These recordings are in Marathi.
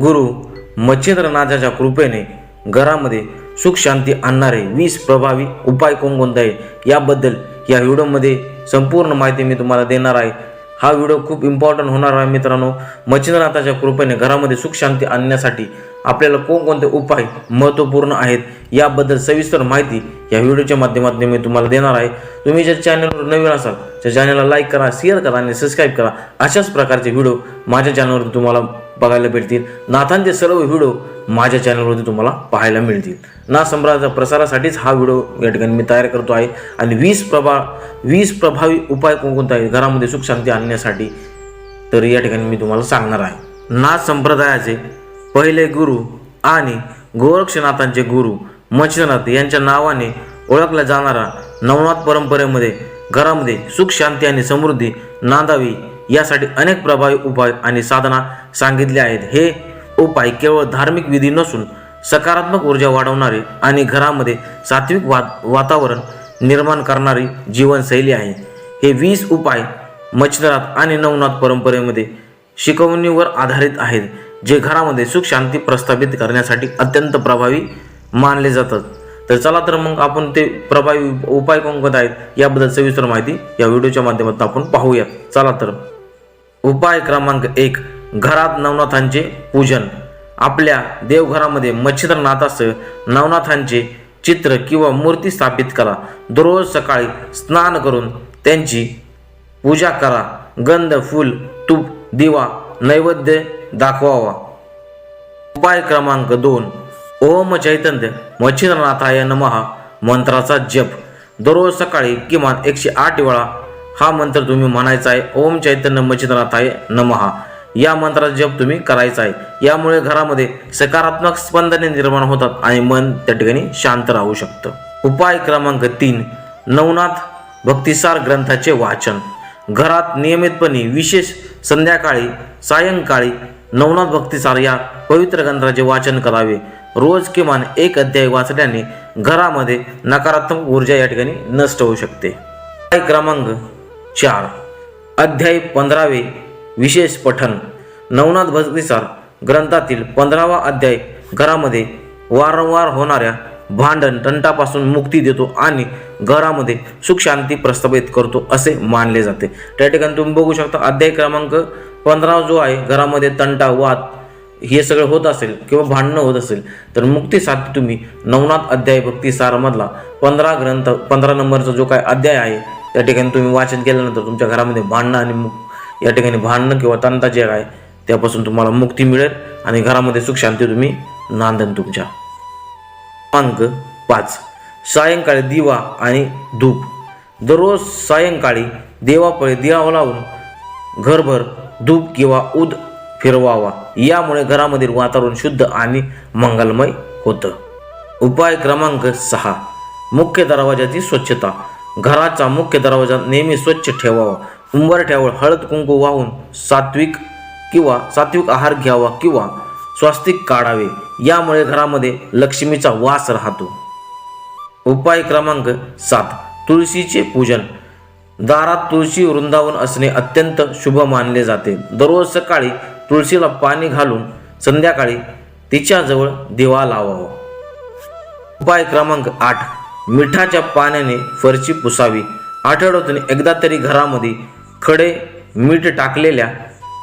गुरु मच्छिंद्रनाथाच्या कृपेने घरामध्ये सुख शांती आणणारे वीस प्रभावी उपाय कोणकोणते आहे याबद्दल या व्हिडिओमध्ये संपूर्ण माहिती मी तुम्हाला देणार आहे. हा व्हिडिओ खूप इम्पॉर्टंट होणार आहे मित्रांनो. मच्छिंद्रनाथाच्या कृपेने घरामध्ये सुख शांती आणण्यासाठी आपल्याला कोणकोणते उपाय महत्त्वपूर्ण आहेत याबद्दल सविस्तर माहिती या व्हिडिओच्या माध्यमातून मी तुम्हाला देणार आहे. तुम्ही जर चॅनलवर नवीन असाल तर चॅनलला लाईक करा शेअर करा आणि सबस्क्राईब करा. अशाच प्रकारचे व्हिडिओ माझ्या चॅनलवर तुम्हाला बघायला भेटतील नाथांचे सर्व व्हिडिओ माझ्या चॅनलवरती तुम्हाला पाहायला मिळतील. ना सम्राटाच्या प्रसारासाठीच हा व्हिडिओ या ठिकाणी मी तयार करतो आहे. आणि वीस प्रभा वीस प्रभावी उपाय कोणकोणते आहेत? घरामध्ये सुख शांती आणण्यासाठी तर या ठिकाणी मी तुम्हाला सांगणार आहे. नाथ संप्रदायाचे पहिले गुरु आणि गोरक्षनाथांचे गुरु मच्छनाथ यांच्या नावाने ओळखला जाणारा नवनाथ परंपरेमध्ये घरामध्ये सुख शांती आणि समृद्धी नांदावी. यासाठी अनेक प्रभावी उपाय आणि साधना सांगितले आहेत. हे उपाय केवळ धार्मिक विधी नसून सकारात्मक ऊर्जा वाढवणारे आणि घरामध्ये सात्विक वा वातावरण निर्माण करणारी जीवनशैली आहे. हे वीस उपाय मच्छरात आणि नवनाथ परंपरेमध्ये शिकवणीवर आधारित आहेत जे घरामध्ये सुख शांती प्रस्थापित करण्यासाठी अत्यंत प्रभावी मानले जातात. तर चला तर मग आपण ते प्रभावी उपाय कोणकोणते आहेत याबद्दल सविस्तर माहिती या व्हिडिओच्या माध्यमातून आपण पाहूया. चला तर. उपाय क्रमांक एक घरात नवनाथांचे पूजन. आपल्या देवघरामध्ये मच्छिंद्रनाथासह नवनाथांचे चित्र किंवा मूर्ती स्थापित करा. दररोज सकाळी स्नान करून त्यांची पूजा करा. गंध फूल तूप दिवा नैवेद्य दाखवावा. उपाय क्रमांक दोन ओम चैतन्य मच्छिंद्रनाथाय नमहा मंत्राचा जप. दररोज सकाळी किमान एकशे आठ वेळा हा मंत्र तुम्ही म्हणायचा आहे. ओम चैतन्य मच्छिंद्रनाथाय नमहा. या मंत्राचा जप तुम्ही करायचा आहे. यामुळे घरामध्ये सकारात्मक स्पंदने निर्माण होतात आणि मन त्या ठिकाणी शांत राहू शकतं. उपाय क्रमांक तीन नवनाथ भक्तिसार ग्रंथाचे वाचन. घरात नियमितपणे विशेष संध्याकाळी सायंकाळी नवनाथ भक्तिसार या पवित्र ग्रंथाचे वाचन करावे. रोज किमान एक अध्याय वाचल्याने घरामध्ये नकारात्मक ऊर्जा या ठिकाणी नष्ट होऊ शकते. उपाय क्रमांक चार. अध्याय पंधरावे विशेष पठण. नवनाथ भक्तिसार ग्रंथातील पंधरावा अध्याय घरामध्ये वारंवार होणाऱ्या भांडण तंटापासून मुक्ती देतो आणि घरामध्ये सुख शांती प्रस्थापित करतो असे मानले जाते. त्या ठिकाणी तुम्ही बघू शकता अध्याय क्रमांक पंधरा जो आहे घरामध्ये तंटा वाद हे सगळं होत असेल किंवा भांडणं होत असेल तर मुक्तीसाठी तुम्ही नवनाथ अध्याय भक्तीसारमधला पंधरा ग्रंथ पंधरा नंबरचा जो काय अध्याय आहे या ठिकाणी तुम्ही वाचन केल्यानंतर तुमच्या घरामध्ये भांडणं आणि मुक या ठिकाणी भांडणं किंवा तंता जे आहे त्यापासून तुम्हाला मुक्ती मिळेल आणि घरामध्ये सुख शांती तुम्ही नांदन तुमच्या. अंक पाच. सायंकाळी दिवा आणि धूप. दररोज सायंकाळी देवापळे दिवा लावून घरभर धूप किंवा उद फिरवावा. यामुळे घरामधील वातावरण शुद्ध आणि मंगलमय होतं. उपाय क्रमांक सहा. मुख्य दरवाजाची स्वच्छता. घराचा मुख्य दरवाजा नेहमी स्वच्छ ठेवावा. उंबरठ्यावर हळद कुंकू वाहून सात्विक किंवा सात्विक आहार घ्यावा किंवा स्वास्तिक काढावे. यामुळे घरामध्ये लक्ष्मीचा वास राहतो. उपाय क्रमांक सात. तुळशीचे पूजन. दारात तुळशी वृंदावन असणे अत्यंत शुभ मानले जाते. दररोज सकाळी तुळशीला पाणी घालून संध्याकाळी तिच्याजवळ दिवा लावावा. उपाय क्रमांक आठ. मिठाच्या पाण्याने फरची पुसावी. आठवड्यातून एकदा तरी घरामध्ये खडे मीठ टाकलेल्या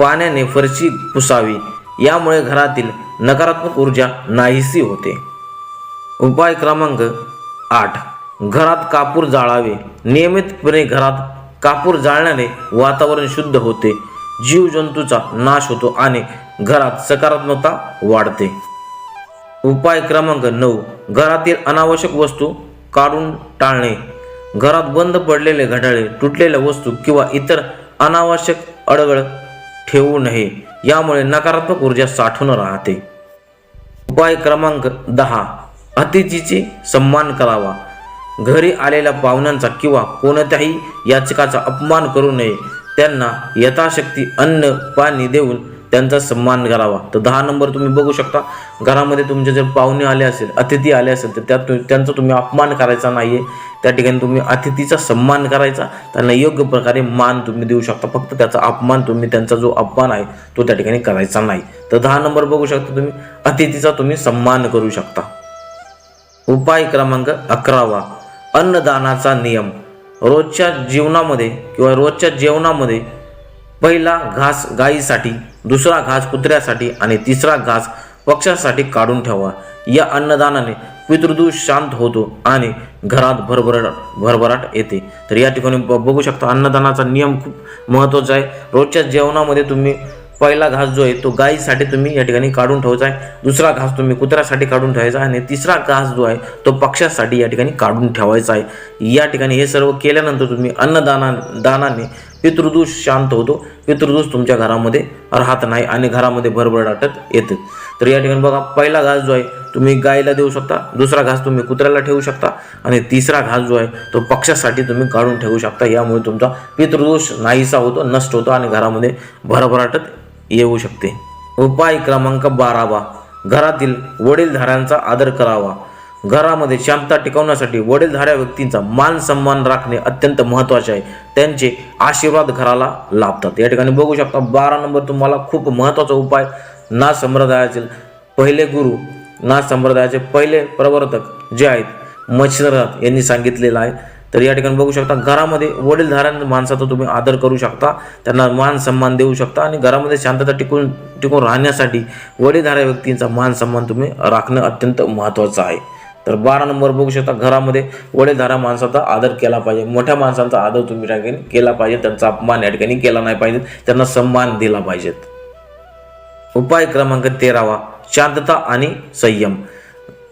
पाण्याने फरची पुसावी. यामुळे घरातील नकारात्मक ऊर्जा नाहीशी होते. उपाय क्रमांक आठ. घरात कापूर जाळावे. नियमितपणे घरात कापूर जाळण्याने वातावरण शुद्ध होते. जीवजंतूचा नाश होतो आणि घरात सकारात्मकता वाढते. उपाय क्रमांक नऊ. घरातील अनावश्यक वस्तू काढून टाळणे घरात बंद पडलेले घड्याळे तुटलेल्या वस्तू किंवा इतर अनावश्यक अडगळ ठेवू नये. यामुळे नकारात्मक ऊर्जा साठून राहते. उपाय क्रमांक दहा. अतिथीची सन्मान करावा. घरी आलेल्या पाहुण्यांचा किंवा कोणत्याही याचकाचा अपमान करू नये. त्यांना यथाशक्ती अन्न पाणी देऊन त्यांचा सन्मान करावा. तर दहा नंबर तुम्ही बघू शकता. घरामध्ये तुमचे जर पाहुणे आले असेल अतिथी आले असेल तर त्यात त्यांचा तुम्ही अपमान करायचा नाही आहे त्या ठिकाणी तुम्ही अतिथीचा सन्मान करायचा. त्यांना योग्य प्रकारे मान तुम्ही देऊ शकता. फक्त त्याचा अपमान तुम्ही त्यांचा जो अपमान आहे तो त्या ठिकाणी करायचा नाही. तर दहा नंबर बघू शकता तुम्ही. अतिथीचा तुम्ही सन्मान करू शकता. उपाय क्रमांक अकरावा. अन्नदानाचा नियम. रोजच्या जीवनामध्ये किंवा रोजच्या जेवणामध्ये पहिला घास गायीसाठी दुसरा घास कुत्र्यासाठी आणि तिसरा घास पक्षासाठी काढून ठेवा. या अन्नदानाने पितृदोष शांत होतो आणि घरात भरभराट भरभराट येते. तर या ठिकाणी ब- बघू शकता अन्नदानाचा नियम खूप महत्त्वाचा आहे. रोजच्या जेवणामध्ये तुम्ही पहिला घास जो आहे तो गायीसाठी तुम्ही या ठिकाणी काढून ठेवायचा आहे. दुसरा घास तुम्ही कुत्र्यासाठी काढून ठेवायचा आहे आणि तिसरा घास जो आहे तो पक्षासाठी या ठिकाणी काढून ठेवायचा आहे. या ठिकाणी हे सर्व केल्यानंतर तुम्ही अन्नदाना दानाने पितृदोष शांत होतो. पितृदोष तुमच्या घरामध्ये राहत नाही आणि घरामध्ये भरभराटत येते. तर या ठिकाणी बघा पहिला घास जो आहे तुम्ही गायीला देऊ शकता. दुसरा घास तुम्ही कुत्र्याला ठेवू शकता. आणि तिसरा घास जो आहे तो पक्षासाठी तुम्ही काढून ठेवू शकता. यामुळे तुमचा पितृदोष नाहीसा होतो नष्ट होतो आणि घरामध्ये भरभराटत येऊ शकते. उपाय क्रमांक बारावा. घरातील वडीलधाऱ्यांचा आदर करावा. घरामध्ये शांतता टिकवण्यासाठी वडीलधाऱ्या व्यक्तींचा मान सन्मान राखणे अत्यंत महत्त्वाचे आहे. त्यांचे आशीर्वाद घराला लाभतात. या ठिकाणी बघू शकता बारा नंबर तुम्हाला खूप महत्त्वाचा उपाय ना संप्रदायाचे पहिले गुरु ना संप्रदायाचे पहिले प्रवर्तक जे आहेत मच्छिंद्रनाथ यांनी सांगितलेलं आहे. तर या ठिकाणी बघू शकता घरामध्ये वडीलधाऱ्या माणसाचा तुम्ही आदर करू शकता त्यांना मान सन्मान देऊ शकता आणि घरामध्ये शांतता टिकून टिकून राहण्यासाठी वडीलधाऱ्या व्यक्तींचा मान सन्मान तुम्ही राखणं अत्यंत महत्त्वाचं आहे. तर बारा नंबर बघू शकता घरामध्ये वडीलधाऱ्या माणसाचा आदर केला पाहिजे. मोठ्या माणसांचा आदर तुम्ही त्या ठिकाणी केला पाहिजे. त्यांचा अपमान या ठिकाणी केला नाही पाहिजे. त्यांना सन्मान दिला पाहिजेत उपाय क्रमांक तेरावा शांतता आणि संयम.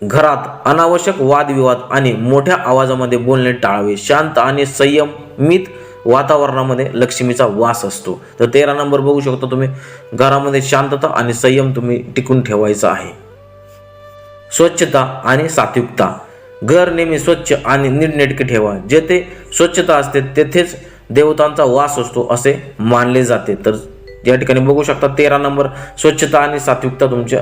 घरात अनावश्यक वादविवाद आणि मोठ्या आवाजामध्ये बोलणे टाळावे. शांत आणि संयमित वातावरणामध्ये लक्ष्मीचा वास असतो. तर तेरा नंबर बघू शकतो तुम्ही. घरामध्ये शांतता आणि संयम तुम्ही टिकून ठेवायचा आहे. स्वच्छता आणि सात्विकता. घर नेहमी स्वच्छ आणि नीटनेटके ठेवा. जेथे स्वच्छता असते तेथेच देवतांचा वास असतो असे मानले जाते. तर या ठिकाणी बघू शकता तेरा नंबर स्वच्छता आणि सात्विकता तुमच्या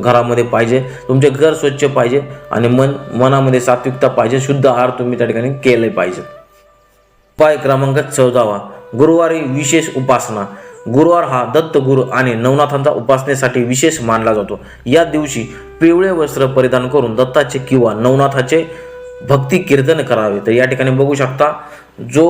घरामध्ये पाहिजे. तुमचे घर स्वच्छ पाहिजे आणि मन मनामध्ये सात्विकता पाहिजे. शुद्ध आहार तुम्ही त्या ठिकाणी केले पाहिजे उपाय क्रमांक चौदावा. गुरुवारी विशेष उपासना. गुरुवार हा दत्त गुरु आणि नवनाथांचा उपासनेसाठी विशेष मानला जातो. या दिवशी पिवळे वस्त्र परिधान करून दत्ताचे किंवा नवनाथाचे भक्ती कीर्तन करावे. तर या ठिकाणी बघू शकता जो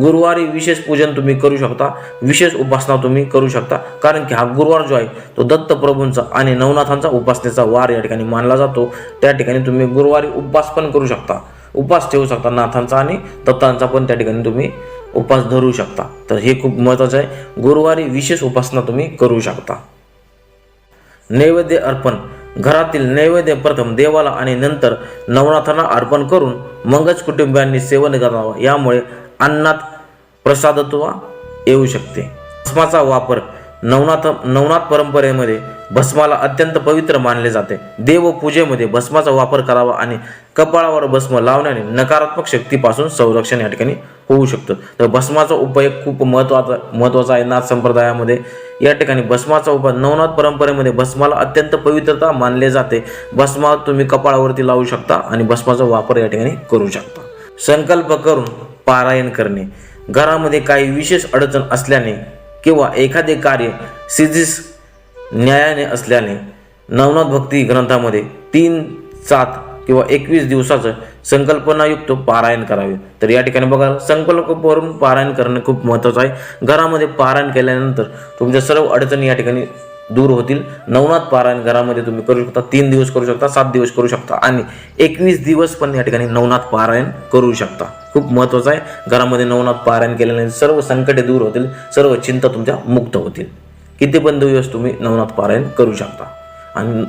गुरुवारी विशेष पूजन तुम्ही करू शकता विशेष उपासना तुम्ही करू शकता कारण की हा गुरुवार जो आहे तो दत्त प्रभूंचा आणि नवनाथांचा उपासनेचा वार या ठिकाणी मानला जातो. त्या ठिकाणी तुम्ही गुरुवारी उपास पण करू शकता. उपास ठेवू शकता नाथांचा आणि दत्तांचा पण त्या ठिकाणी तुम्ही उपास धरू शकता. तर हे खूप महत्त्वाचं आहे. गुरुवारी विशेष उपासना तुम्ही करू शकता. नैवेद्य अर्पण. घरातील नैवेद्य प्रथम देवाला आणि नंतर नवनाथांना अर्पण करून मगच कुटुंबियांनी सेवन करावं. यामुळे अन्नात प्रसादत्व येऊ शकते. भस्माचा वापर. नवनाथ नवनाथ परंपरेमध्ये भस्माला अत्यंत पवित्र मानले जाते. देवपूजेमध्ये भस्माचा वापर करावा आणि कपाळावर भस्म लावण्याने नकारात्मक शक्तीपासून संरक्षण या ठिकाणी होऊ शकतं. तर भस्माचा उपयोग खूप महत्त्वाचा महत्त्वाचा आहे नाथ संप्रदायामध्ये. या ठिकाणी भस्माचा उपाय नवनाथ परंपरेमध्ये भस्माला अत्यंत पवित्रता मानले जाते. भस्मा तुम्ही कपाळावरती लावू शकता आणि भस्माचा वापर या ठिकाणी करू शकता. संकल्प करून पारायण करणे. घरामध्ये काही विशेष अडचण असल्याने किंवा एखादे कार्य सिद्धीस न्यायाने असल्याने नवनाथ भक्ती ग्रंथामध्ये तीन सात किंवा एकवीस दिवसाचं संकल्पनायुक्त पारायण करावे. तर या ठिकाणी बघा संकल्पवरून पारायण करणं खूप महत्त्वाचं आहे. घरामध्ये पारायण केल्यानंतर तुमच्या सर्व अडचणी या ठिकाणी दूर होतील. नवनाथ पारायण घरामध्ये तुम्ही करू शकता तीन दिवस करू शकता सात दिवस करू शकता आणि एकवीस दिवस पण या ठिकाणी नवनाथ पारायण करू शकता. खूप महत्त्वाचं आहे. घरामध्ये नवनाथ पारायण केल्याने सर्व संकटे दूर होतील सर्व चिंता तुमच्या मुक्त होतील. किती पण दिवस तुम्ही नवनाथ पारायण करू शकता. आणि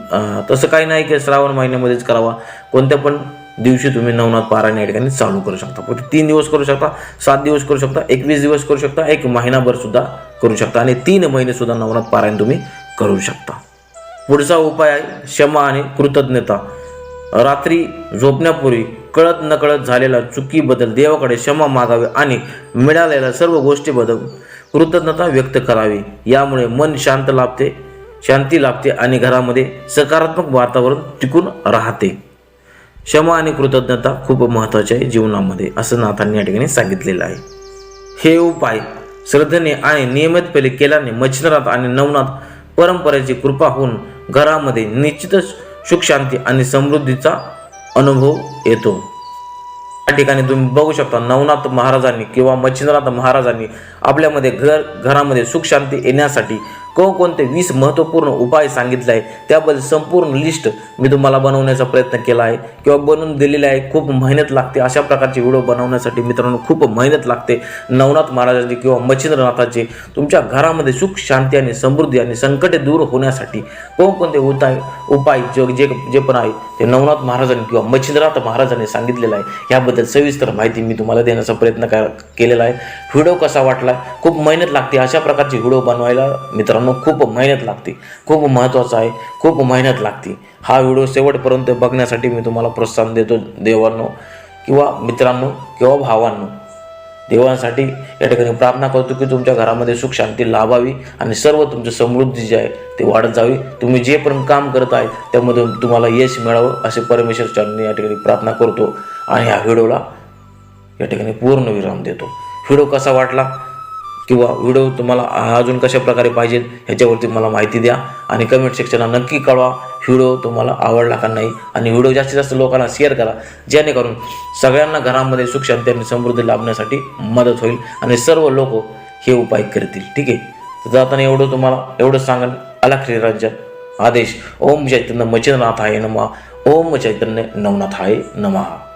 तसं काही नाही की श्रावण महिन्यामध्येच करावा. कोणत्या पण दिवशी तुम्ही नवनाथ पारायण या ठिकाणी चालू करू शकता. फक्त तीन दिवस करू शकता सात दिवस करू शकता एकवीस दिवस करू शकता एक महिनाभर सुद्धा करू शकता आणि तीन महिने सुद्धा नवनाथ पारायण तुम्ही करू शकता. पुढचा उपाय आहे क्षमा आणि कृतज्ञता. रात्री झोपण्यापूर्वी कळत नकळत झालेला चुकीबद्दल देवाकडे क्षमा मागावे आणि मिळालेल्या सर्व गोष्टीबद्दल कृतज्ञता व्यक्त करावी. यामुळे मन शांत लाभते शांती लाभते आणि घरामध्ये सकारात्मक वातावरण टिकून राहते. क्षमा आणि कृतज्ञता खूप महत्त्वाची आहे जीवनामध्ये असं नाथांनी या ठिकाणी सांगितलेलं आहे. हे उपाय श्रद्धेने आणि नियमितपणे केल्याने मच्छिंद्रनाथ आणि नवनाथ परंपरेची कृपा होऊन घरामध्ये निश्चितच सुख शांती आणि समृद्धीचा अनुभव येतो. या ठिकाणी तुम्ही बघू शकता नवनाथ महाराजांनी किंवा मच्छिंद्रनाथ महाराजांनी आपल्यामध्ये घर घरामध्ये सुख शांती येण्यासाठी कोणकोणते वीस महत्त्वपूर्ण उपाय सांगितले आहे त्याबद्दल संपूर्ण लिस्ट मी तुम्हाला बनवण्याचा प्रयत्न केला आहे. किंवा बनवून दिलेले आहे खूप मेहनत लागते. अशा प्रकारचे व्हिडिओ बनवण्यासाठी मित्रांनो खूप मेहनत लागते. नवनाथ महाराजांची किंवा मच्छिंद्रनाथाचे तुमच्या घरामध्ये सुख शांती आणि समृद्धी आणि संकटे दूर होण्यासाठी कोणकोणते उपाय उपाय जे जे जे पण आहे ते नवनाथ महाराजांनी किंवा मच्छिंद्रनाथ महाराजांनी सांगितलेलं आहे. याबद्दल सविस्तर माहिती मी तुम्हाला देण्याचा प्रयत्न केलेला आहे. व्हिडिओ कसा वाटला? खूप मेहनत लागते अशा प्रकारचे व्हिडिओ बनवायला मित्रांनो. खूप मेहनत लागते. खूप महत्त्वाचं आहे. खूप मेहनत लागते. हा व्हिडिओ शेवटपर्यंत बघण्यासाठी मी तुम्हाला प्रोत्साहन देतो देवांनो किंवा मित्रांनो किंवा भावांनो. देवांसाठी या ठिकाणी प्रार्थना करतो की तुमच्या घरामध्ये सुख शांती लाभावी आणि सर्व तुमची समृद्धी जी आहे ते वाढत जावी. तुम्ही जे पण काम करत आहे त्यामधून तुम्हाला यश मिळावं असे परमेश्वर चरणी या ठिकाणी प्रार्थना करतो. आणि ह्या व्हिडिओला या ठिकाणी पूर्ण विराम देतो. व्हिडिओ कसा वाटला? किंवा व्हिडिओ तुम्हाला अजून कशा प्रकारे पाहिजे ह्याच्यावरती मला माहिती द्या आणि कमेंट सेक्शनला नक्की कळवा. व्हिडिओ तुम्हाला आवडला का नाही आणि व्हिडिओ जास्तीत जास्त लोकांना शेअर करा. जेणेकरून सगळ्यांना घरामध्ये सुख शांती आणि समृद्धी लाभण्यासाठी मदत होईल आणि सर्व लोक हे उपाय करतील. ठीक आहे? तर जाताना एवढं तुम्हाला एवढं सांगाल. अलाख्री राज्य आदेश. ओम चैतन्य मचिंद्रनाथ आहे नमा. ओम चैतन्य नवनाथ आहे नमहा